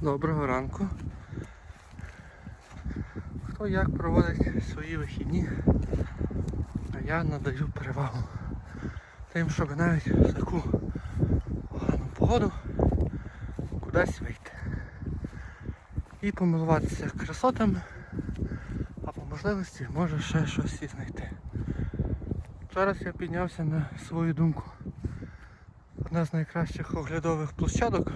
Доброго ранку. Хто як проводить свої вихідні, а я надаю перевагу тим, щоб навіть в таку погану погоду кудись вийти. І помилуватися красотами, а по можливості може ще щось і знайти. Зараз я піднявся на свою думку. Одна з найкращих оглядових площадок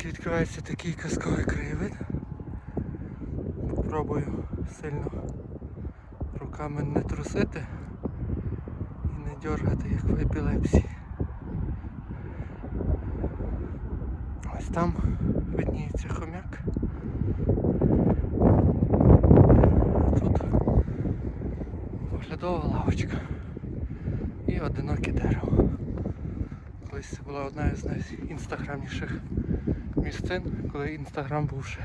звідки відкривається такий казковий краєвид. Попробую сильно руками не трусити і не дергати, як в епілепсії. Ось там видніється хомяк. Тут оглядова лавочка і одиноке дерево. Колись це була одна із найінстаграмніших місцин, коли інстаграм був ще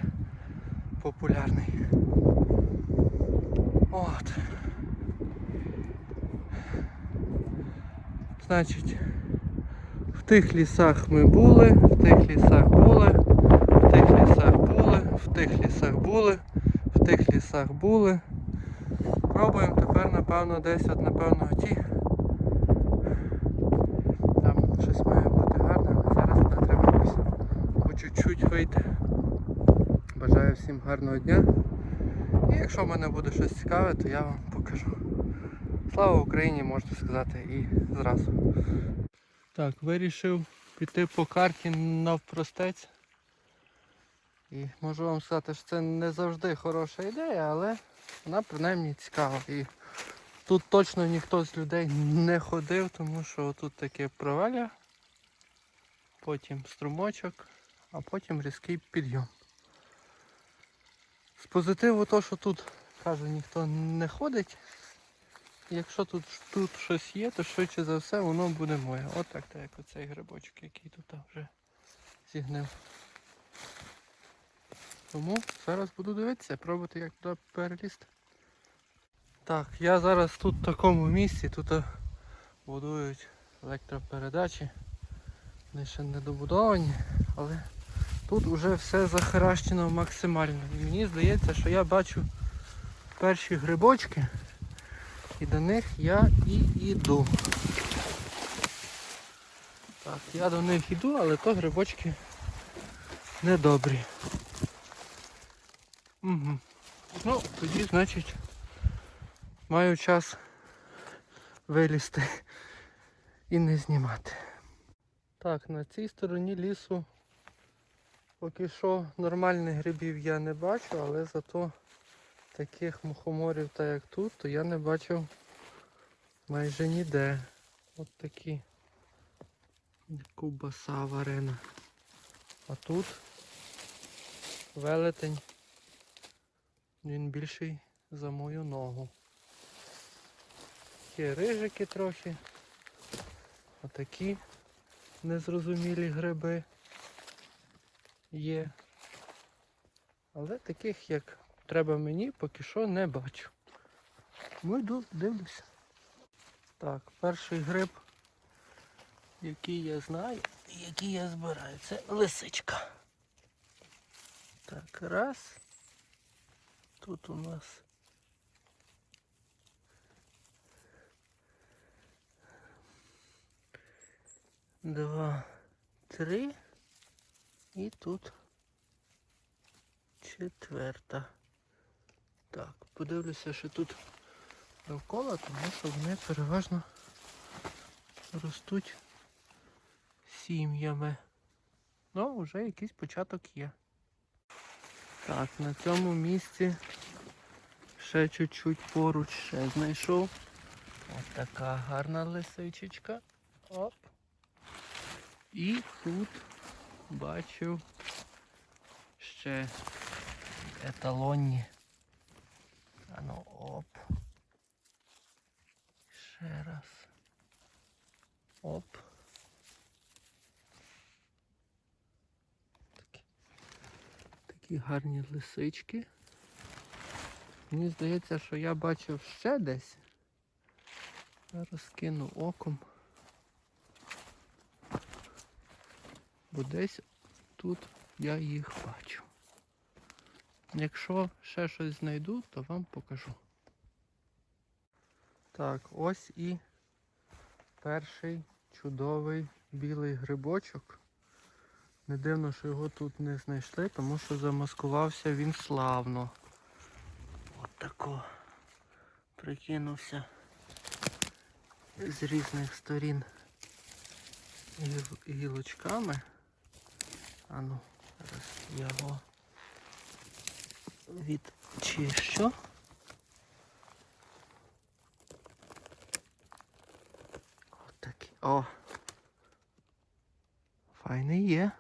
популярний. От. Значить, в тих лісах ми були, в тих лісах були, в тих лісах були, в тих лісах були, в тих лісах були. Пробуємо тепер, напевно, десь от, напевно, ті. Там щось має бути гарне, але зараз туди треба якось по чуть-чуть вийти. Бажаю всім гарного дня. І якщо в мене буде щось цікаве, то я вам покажу. Слава Україні, можна сказати, і зразу. Так, вирішив піти по карті навпростець. І можу вам сказати, що це не завжди хороша ідея, але вона принаймні цікава. І тут точно ніхто з людей не ходив, тому що тут таке проваля, потім струмочок, а потім різкий підйом. З позитиву то, що тут, кажу, ніхто не ходить. Якщо тут, тут щось є, то швидше за все воно буде моє. От так, так як оцей грибочок, який тут вже зігнив. Тому зараз буду дивитися, пробувати як туди перелізти. Так, я зараз тут в такому місці, тут е, будують електропередачі. Вони ще не добудовані, але тут вже все захаращено максимально. І мені здається, що я бачу перші грибочки і до них я і йду. Так, я до них йду, але то грибочки недобрі. Угу. Ну, тоді, значить, маю час вилізти і не знімати. Так, на цій стороні лісу поки що нормальних грибів я не бачу, але зато таких мухоморів, так як тут, то я не бачив майже ніде. От такі ковбаса варена. А тут велетень. Він більший за мою ногу. Є рижики трохи. Отакі незрозумілі гриби є. Але таких, як треба мені, поки що не бачу. Ну йду, дивлюся. Так, перший гриб, який я знаю і який я збираю, це лисичка. Так, раз. Тут у нас два, три і тут четверта. Так, подивлюся, що тут довкола, тому що вони переважно ростуть сім'ями. Ну, вже якийсь початок є. Так, на цьому місці ще чуть-чуть поруч ще знайшов. Ось така гарна лисичечка. Оп. І тут бачу ще еталонні. Ну оп. Ще раз. Оп. Такі, такі гарні лисички. Мені здається, що я бачив ще десь. Зараз кину оком. Бо десь тут я їх бачу. Якщо ще щось знайду, то вам покажу. Так, ось і перший чудовий білий грибочок. Не дивно, що його тут не знайшли, тому що замаскувався він славно. От тако прикинувся з різних сторін гіл- гілочками. А ну, зараз я його відчищу. От такий. О! Файний є.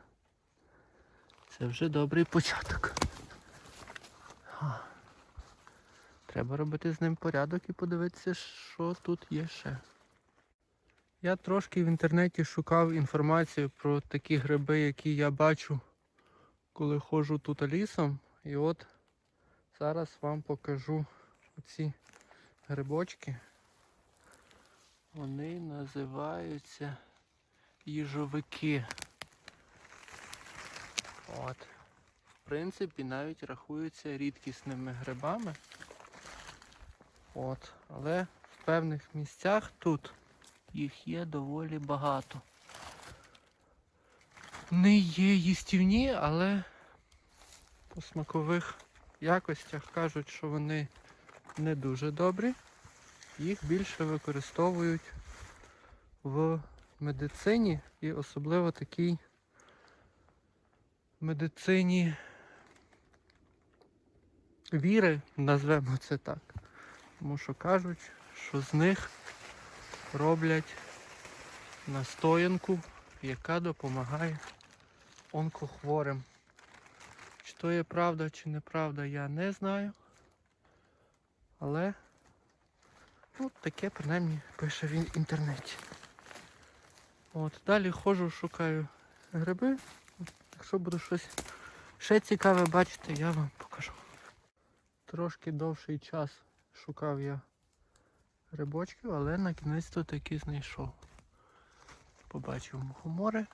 Це вже добрий початок. А. Треба робити з ним порядок і подивитися, що тут є ще. Я трошки в інтернеті шукав інформацію про такі гриби, які я бачу, коли ходжу тут лісом. І от зараз вам покажу оці грибочки. Вони називаються їжовики. От. В принципі, навіть рахуються рідкісними грибами. От. Але в певних місцях тут їх є доволі багато. Вони є їстівні, але по смакових якостях кажуть, що вони не дуже добрі. Їх більше використовують в медицині і особливо такій медицині віри, назвемо це так. Тому що кажуть, що з них роблять настоянку, яка допомагає онкохворим. Чи то є правда, чи неправда, я не знаю. Але ну, таке принаймні пише він в інтернеті. От, далі ходжу, шукаю гриби. Якщо буду щось ще цікаве бачити, я вам покажу. Трошки довший час шукав я грибочків, але на кінець то таки знайшов. Побачив мухомори,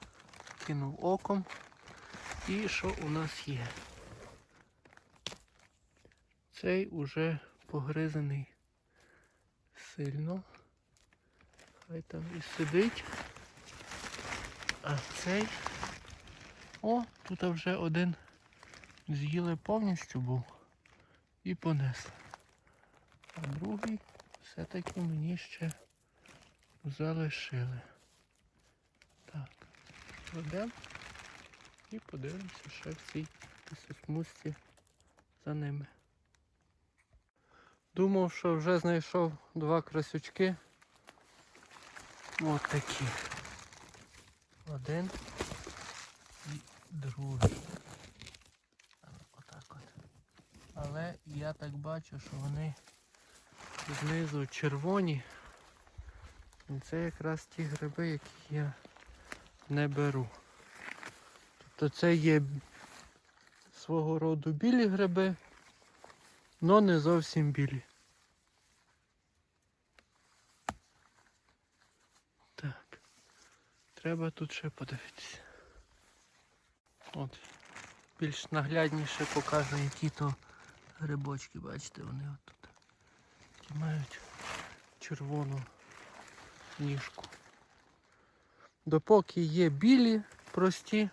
кинув оком. І що у нас є? Цей уже погризаний сильно. Хай там і сидить. А цей... О, тут вже один з'їли повністю був і понесли. А другий все-таки мені ще залишили. Так, кладемо і подивимося ще в цій лісосмузці за ними. Думав, що вже знайшов два красючки. Ось такі. Один і другий. Отак от. Але я так бачу, що вони знизу червоні. І це якраз ті гриби, які я не беру. Тобто це є свого роду білі гриби, але не зовсім білі. Так. Треба тут ще подивитися. От. Більш наглядніше покажу, які то грибочки, бачите, вони от мають червону ніжку. Допоки є білі, прості,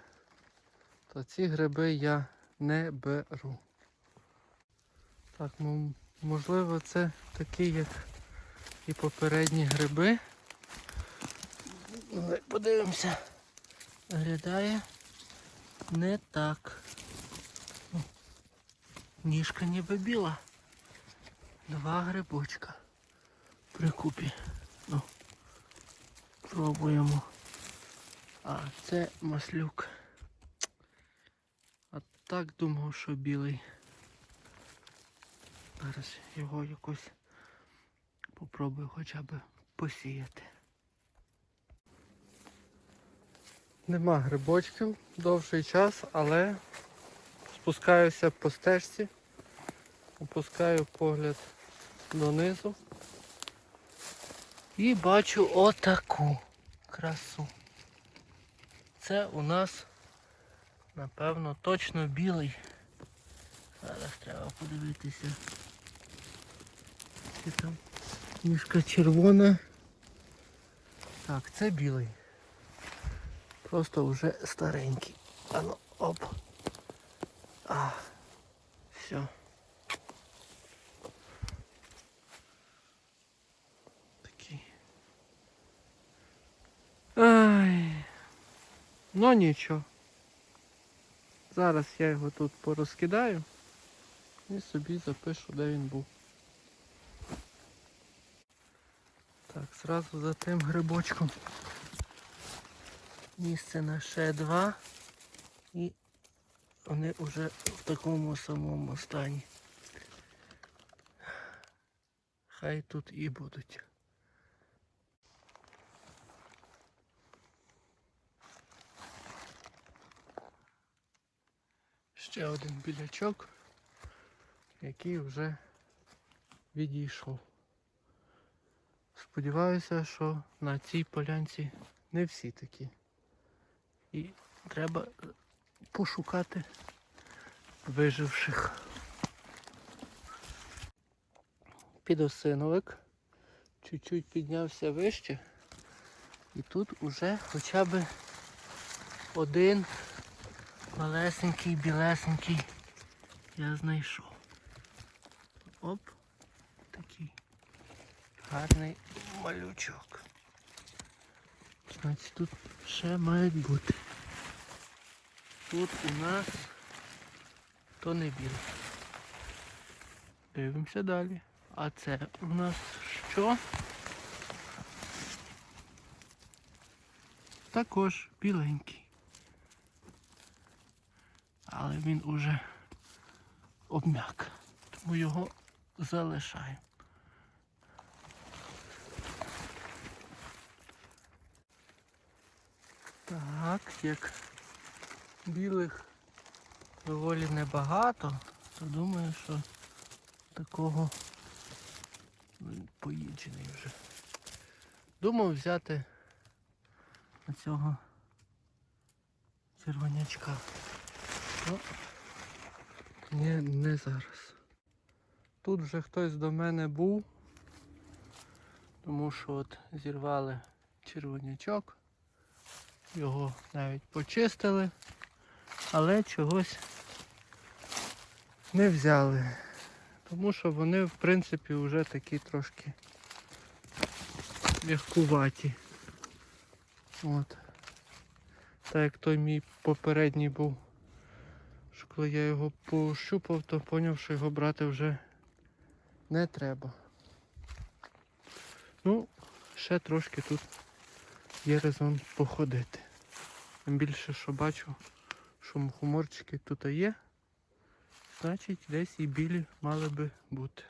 то ці гриби я не беру. Так, ну, можливо, це такі, як і попередні гриби. Але подивимося. Виглядає не так. Ніжка ніби біла. Два грибочка прикупі. Ну, пробуємо. А, це маслюк. А так думав, що білий. Зараз його якось попробую хоча б посіяти. Нема грибочків довший час, але спускаюся по стежці, опускаю погляд донизу і бачу отаку красу. Це у нас Напевно, точно білий. Зараз треба подивитися. Чи там ніжка червона. Так, це білий. Просто вже старенький. А ну, оп. А, все. Такий. Ай. Ну нічого. Зараз я його тут порозкидаю і собі запишу, де він був. Так, зразу за тим грибочком. Місце на ще два. І вони вже в такому самому стані. Хай тут і будуть. Ще один білячок, який вже відійшов. Сподіваюся, що на цій полянці не всі такі. І треба пошукати виживших. Підосиновик чуть-чуть піднявся вище. І тут уже хоча б один малесенький, білесенький я знайшов. Оп, такий гарний малючок. Значить тут ще мають бути. Тут у нас то не білий. Дивимося далі. А це у нас що? Також біленький. Але він уже обмяк. Тому його залишаємо. Так, як білих доволі небагато, то думаю, що такого він поїджений вже. Думав взяти оцього червонячка. Ну, ні, не зараз. Тут вже хтось до мене був, тому що от зірвали червонячок. Його навіть почистили, але чогось не взяли. Тому що вони в принципі вже такі трошки м'якуваті. От. Так як той мій попередній був. Коли я його пощупав, то зрозумів, що його брати вже не треба. Ну, ще трошки тут є резон походити. Тим більше, що бачу, що мухоморчики тут є. Значить десь і білі мали би бути.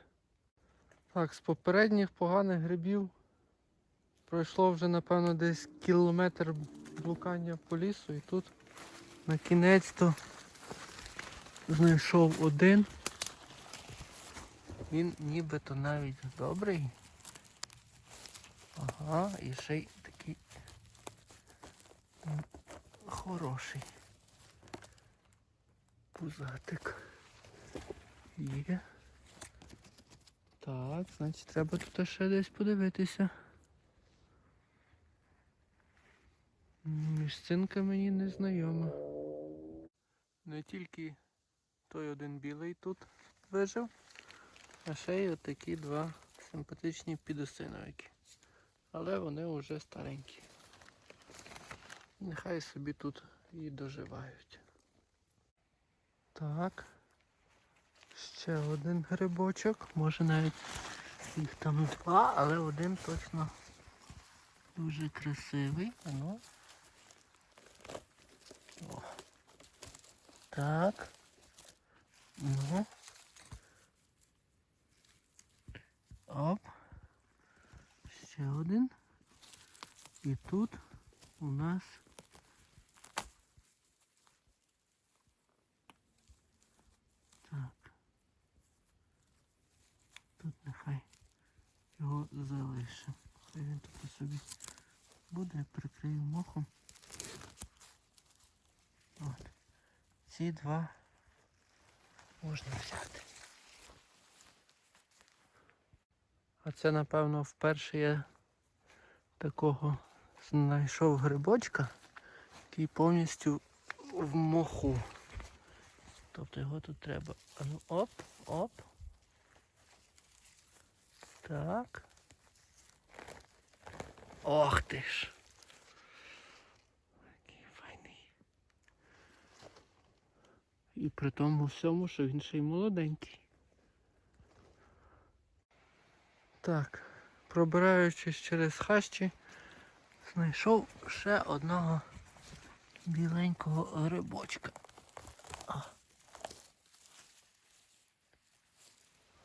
Так, з попередніх поганих грибів пройшло вже, напевно, десь кілометр блукання по лісу і тут на кінець-то знайшов один. Він нібито навіть добрий. Ага, і ще й такий хороший. Пузатик. Є. Так, значить треба тут ще десь подивитися. Місцинка мені не знайома. Не тільки той один білий тут вижив, а ще й отакі два симпатичні підосиновики. Але вони вже старенькі. Нехай собі тут і доживають. Так. Ще один грибочок. Може навіть їх там два, але один точно дуже красивий. А Ну. О. Так. Ну. Оп. Ще один. І тут у нас так. Тут нехай його залишимо. Хай він тут собі буде, прикрию мохом. От. ці два можна взяти. А це, напевно, вперше я такого знайшов грибочка, який повністю в моху. Тобто його тут треба. А ну оп, оп. Так. Ох ти ж. Який файний. І при тому всьому, що він ще й молоденький. Так, пробираючись через хащі, знайшов ще одного біленького грибочка.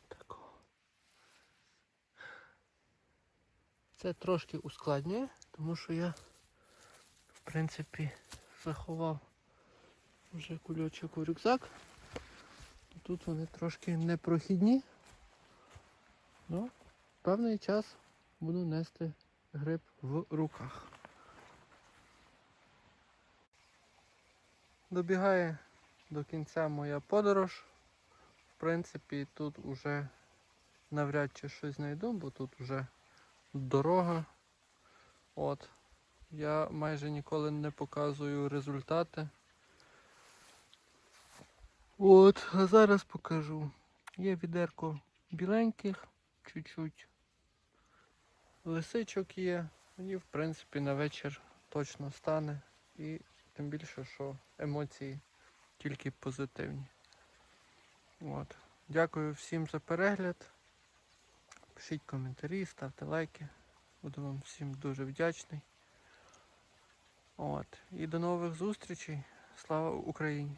Такого. Це трошки ускладнює, тому що я, в принципі, заховав вже кульочок у рюкзак. Тут вони трошки непрохідні. Ну, певний час буду нести гриб в руках. Добігає до кінця моя подорож. В принципі, тут уже навряд чи щось знайду, бо тут вже дорога. От. Я майже ніколи не показую результати. От, а зараз покажу. Є відерко біленьких, чуть-чуть лисичок є. Мені, в принципі, на вечір точно стане. І тим більше, що емоції тільки позитивні. От. Дякую всім за перегляд. Пишіть коментарі, ставте лайки. Буду вам всім дуже вдячний. От. І до нових зустрічей. Слава Україні!